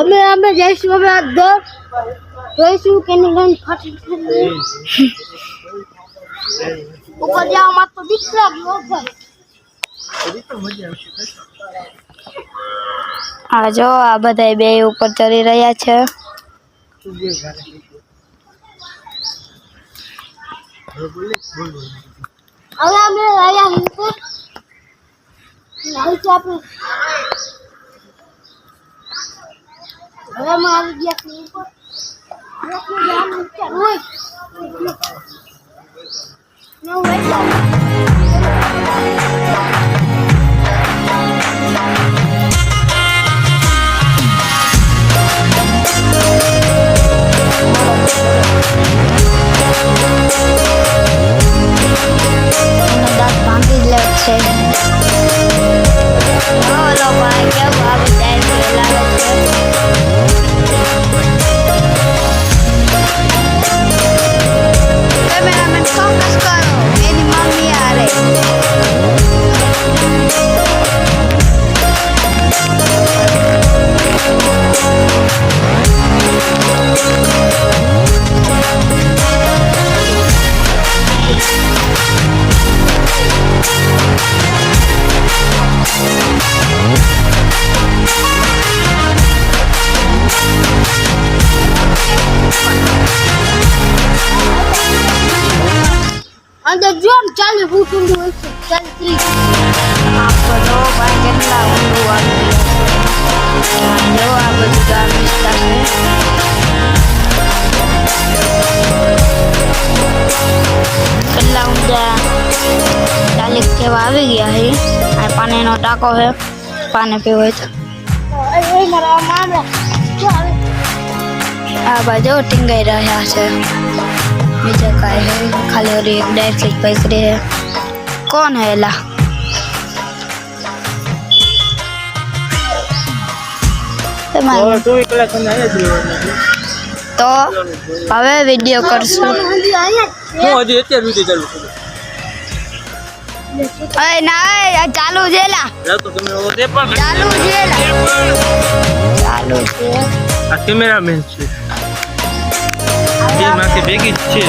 અમે અમે જઈશું હવે આ દર જોઈશું કે નહીં ફાટી ઉપર જવામાં તો બીક લાગી ભાઈ આ જો આ બધા બે ઉપર ચડી રહ્યા છે. હવે અમે રહ્યા નીચે આપણે હવે આવી ગયા છીએ ઉપર આપણે ધ્યાન નીચે હોય ને હોય અંદર જો ને ચાલે ફૂટ ઊંડું હોય છે ચાલે ત્રીસ. આપો જો ભાઈ કેટલા ઊંડું આવે જો આ બધું વિસ્તાર છે કેટલા ઊંડા ચાલીસ જેવા આવી ગયા છે આ પાણીનો ટાંકો છે પાણી પીવો તો. આ બાજુ ટીંગાઈ રહ્યા છે. બીજા કાંઈ હે ખાલી ઓલી એક ડાયરેક્ટ પૈસરી હે કોણ હે એલા તમારે ચોવીસ કલાક તમને અહીંયા જ રહેવાનું. તો હવે વીડિયો કરશું હજી અહીંયા હું હજી અત્યારે સુધી ચાલુ કરું અય ના અય, આ ચાલુ છે લા રાવ તો તમે હવે તે પણ ચાલુ છે લા ચાલુ છે આ કેમેરામેન છે બે માંથી ભેગી જ છે.